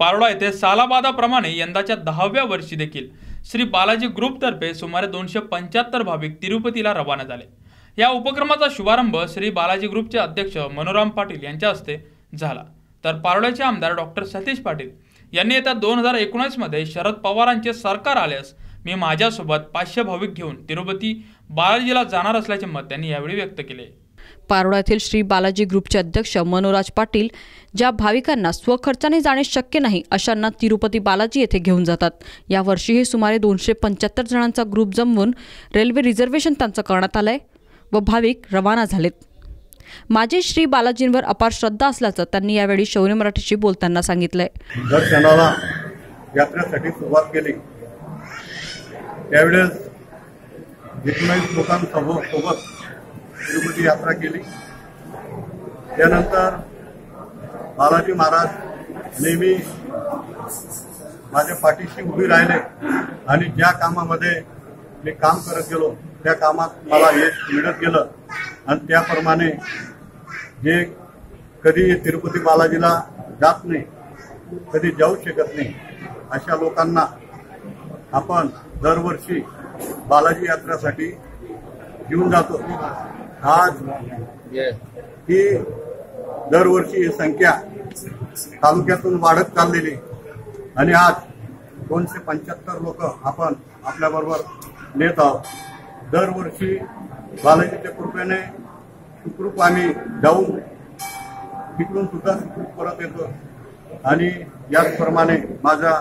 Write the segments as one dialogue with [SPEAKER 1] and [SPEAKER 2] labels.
[SPEAKER 1] पारोळा येथे सालाबादाप्रमाणे यंदाच्या दहाव्या वर्षी देखील श्री बालाजी ग्रुपतर्फे सुमारे दोनशे पंच्याहत्तर भाविक तिरुपतीला रवाना झाले. या उपक्रमाचा शुभारंभ श्री बालाजी ग्रुपचे अध्यक्ष मनोराम पाटील यांच्या हस्ते झाला. तर पारोळ्याचे आमदार डॉक्टर सतीश पाटील यांनी येत्या दोन हजार एकोणीसमध्ये शरद पवारांचे सरकार आल्यास मी माझ्यासोबत पाचशे भाविक घेऊन तिरुपती बालाजीला जाणार असल्याचे मत त्यांनी यावेळी व्यक्त केले.
[SPEAKER 2] पारोळा येथील श्री बालाजी ग्रुपचे अध्यक्ष मनोराज पाटील ज्या भाविकांना स्वखर्चाने जाणे शक्य नाही अशांना तिरुपती बालाजी येथे घेऊन जातात. यावर्षीही सुमारे दोनशे पंच्याहत्तर जणांचा ग्रुप जमवून रेल्वे रिझर्वेशन त्यांचं करण्यात आलंय व भाविक रवाना झालेत. माझे श्री बालाजींवर अपार श्रद्धा असल्याचं त्यांनी यावेळी शौर्य मराठीशी बोलताना सांगितलंय.
[SPEAKER 3] यात्रेसाठी सुरुवात केली त्यावेळेस लोकांसोबत सोबत तिरुपती यात्रा केली. त्यानंतर बालाजी महाराज नेहमी माझ्या पाठीशी उभी राहिले आणि ज्या कामामध्ये मी काम करत गेलो त्या कामात मला यश मिळत गेलं. आणि त्याप्रमाणे जे कधी तिरुपती बालाजीला जात नाही कधी जाऊ शकत नाही अशा लोकांना आपण दरवर्षी बालाजी यात्रेसाठी घेऊन जातो. आज ही दरवर्षी ही संख्या तालुक्यातून वाढत चाललेली आणि आज दोनशे पंच्याहत्तर लोक आपण आपल्याबरोबर नेत आहोत. दरवर्षी बालाजीच्या कृपेने सुखरूप आम्ही जाऊन तिकडून सुद्धा सुखरूप परत येतो. आणि याचप्रमाणे माझा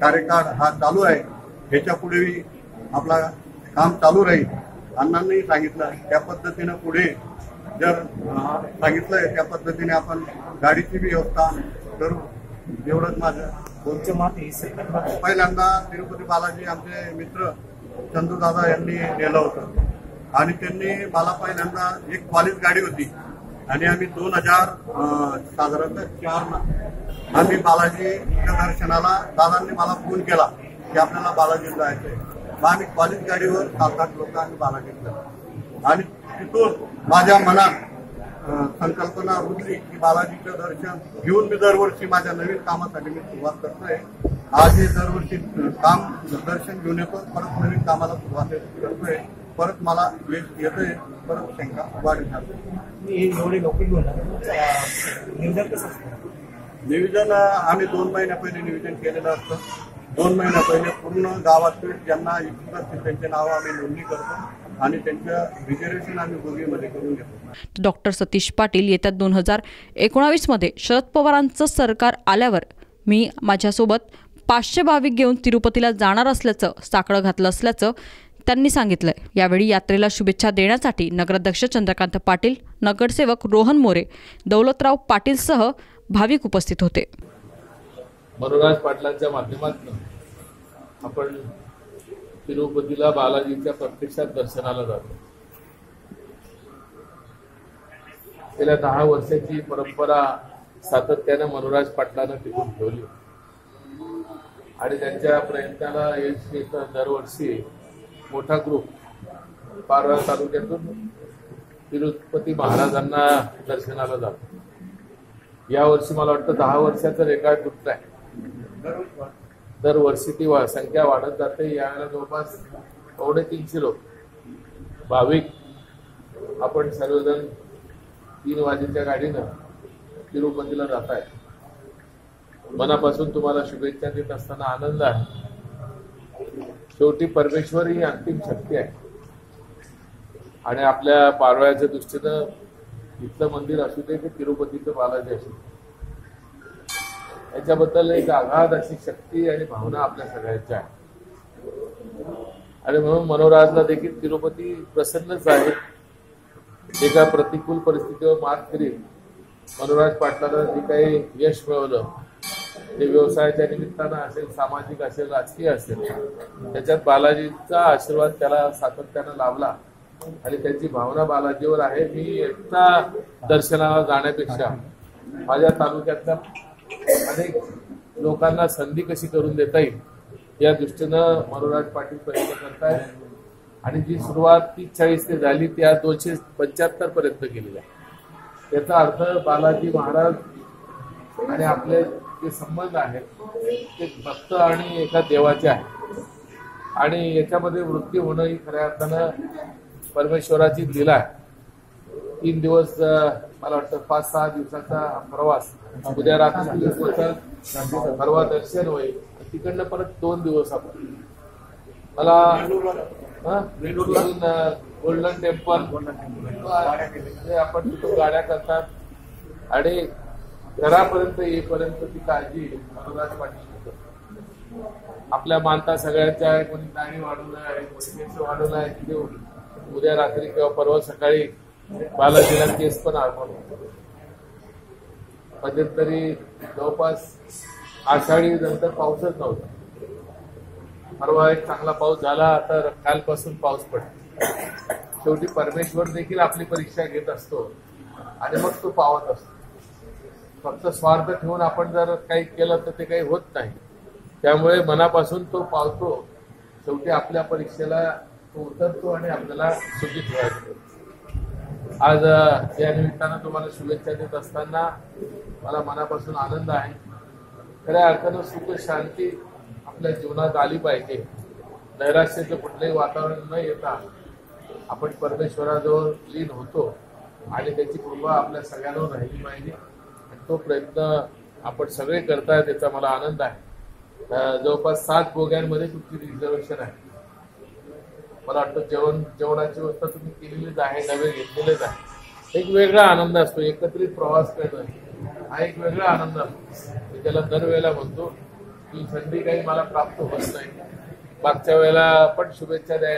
[SPEAKER 3] कार्यकाळ हा चालू आहे. ह्याच्या पुढेही आपला काम चालू राहील. अण्णांनी सांगितलं त्या पद्धतीनं पुढे जर सांगितलंय त्या पद्धतीने आपण गाडीची व्यवस्था करू. एवढंच माझं. पहिल्यांदा तिरुपती बालाजी आमचे मित्र चंदूदादा यांनी नेलं होतं. आणि त्यांनी मला पहिल्यांदा एक कॉलेज गाडी होती. आणि आम्ही दोन हजार साधारणतः चार आम्ही बालाजीच्या दर्शनाला दादांनी मला फोन केला की आपल्याला बालाजीला जायचंय. मग आम्ही कॉलेज गाडीवर सात आठ लोक आम्ही गेलो आणि तिथून माझ्या मनात संकल्पना रुजली की बालाजीचं दर्शन घेऊन मी दरवर्षी माझ्या नवीन कामासाठी मी सुरुवात करतोय. आज हे दरवर्षी काम दर्शन घेऊन येतो. परत नवीन कामाला सुरुवात करतोय. परत मला यश येतोय परत शंका वाढत
[SPEAKER 4] अं,
[SPEAKER 3] आम्ही दोन महिन्या पहिले नियोजन केलेलं असतं. दोन महिन्या पहिले पूर्ण गावातील ज्यांना इच्छुक असतील त्यांचे नाव आम्ही नोंदणी करतो आणि त्यांचं रिझर्वेशन आम्ही बोगीमध्ये करून घेतो.
[SPEAKER 2] डॉक्टर सतीश पाटील येत्या दोन हजार एकोणावीसमध्ये शरद पवारांचं सरकार आल्यावर मी माझ्यासोबत पाचशे भाविक घेऊन तिरुपतीला जाणार असल्याचं साकडं घातलं असल्याचं त्यांनी सांगितलंय. यावेळी यात्रेला शुभेच्छा देण्यासाठी नगराध्यक्ष चंद्रकांत पाटील नगरसेवक रोहन मोरे दौलतराव पाटीलसह भाविक उपस्थित होते.
[SPEAKER 5] मनोराज पाटलांच्या माध्यमातून आपण तिरुपतीला बालाजीच्या प्रत्यक्षात दर्शनाला जातो. गेल्या दहा वर्षाची परंपरा सातत्यानं मनोराज पाटलानं टिकून ठेवली आणि त्यांच्या प्रयत्नाला यश येत दरवर्षी मोठा ग्रुप पारवा तालुक्यातून तिरुपती महाराजांना दर्शनाला जातो. यावर्षी मला वाटतं दहा वर्षाचा रेकॉर्ड तुटत आहे दरवर्षी ती वा- संख्या वाढत जाते. यावेळेला जवळपास पावणे तीनशे लोक. भाविक आपण सर्वजण तीन वाजेच्या गाडीनं तिरुपतीला जात आहे मनापासून तुम्हाला शुभेच्छा देत असताना आनंद आहे. शेवटी परमेश्वर ही अंतिम शक्ती आहे. आणि आपल्या पारव्याच्या दृष्टीनं इथलं मंदिर असू दे की तिरुपतीचं बालाजी असू दे. याच्याबद्दल एक आघात अशी शक्ती आणि भावना आपल्या सगळ्यांच्या आहे. आणि म्हणून मनोराजला देखील तिरुपती प्रसन्नच आहे. एका प्रतिकूल परिस्थितीवर मात करीत मनोराज पाटलांना जे काही यश मिळवलं ते व्यवसायाच्या निमित्तानं असेल सामाजिक असेल राजकीय असेल त्याच्यात बालाजीचा आशीर्वाद त्याला सातत्यानं लाभला. आणि त्यांची भावना बालाजीवर आहे. मी एकटा दर्शनाला जाण्यापेक्षा माझ्या तालुक्यातल्या अनेक लोकांना संधी कशी करून देता येईल या दृष्टीनं मनोराज पाटील प्रयत्न करतायत. आणि जी सुरुवात तीस चाळीस ते झाली ती आज दोनशे पंच्याहत्तर पर्यंत केलेली आहे. त्याचा अर्थ बालाजी महाराज आणि आपले जे संबंध आहेत ते भक्त आणि एका देवाचे आहेत. आणि याच्यामध्ये वृत्ती होणं ही खऱ्या अर्थानं परमेश्वराची लिला आहे. तीन दिवस मला वाटतं पाच सहा दिवसाचा प्रवास उद्या रात्री परवा दर्शन होईल. तिकडनं परत दोन दिवस आपण. मला गोल्डन टेम्पल आपण गाड्या करतात. आणि घरापर्यंत येईपर्यंत ती काळजी मनोराज पाटील आपल्या मानता सगळ्यांच्या आहे कोणी दाणी वाढवलं आहे कोणी केस वाढवलं आहे तिथे उद्या रात्री किंवा परवा सकाळी बालाजीला केस पण अर्पण होतो मध्यंतरी जवळपास आषाढी नंतर पाऊसच नव्हता. परवा एक चांगला पाऊस झाला आता कालपासून पाऊस पडतो. शेवटी परमेश्वर देखील आपली परीक्षा घेत असतो आणि मग तो पावत असतो. फक्त स्वार्थ ठेवून आपण जर काही केलं तर ते काही होत नाही. त्यामुळे मनापासून तो पावतो. शेवटी आपल्या परीक्षेला तो उतरतो आणि आपल्याला सुखी ठेवायचं. आज या निमित्तानं तुम्हाला शुभेच्छा देत असताना मला मनापासून आनंद आहे. खऱ्या अर्थानं सुख शांती आपल्या जीवनात आली पाहिजे. नैराश्याचं कुठलंही वातावरण न येता आपण परमेश्वराजवळ लीन होतो आणि त्याची कृपा आपल्या सगळ्यांवर राहिली पाहिजे. आणि तो प्रयत्न आपण सगळे करताय त्याचा मला आनंद आहे. जवळपास सात बोग्यांमध्ये तुमची रिझर्वेशन आहे. मला वाटतं जेवण जेवणाची व्यवस्था तुम्ही केलेलीच आहे डबे घेतलेलेच आहे. एक वेगळा आनंद असतो एकत्रित प्रवास करणं. हा एक वेगळा आनंद असतो मी त्याला दरवेळेला म्हणतो की संधी काही मला प्राप्त होत नाही. मागच्या वेळेला पण शुभेच्छा द्यायला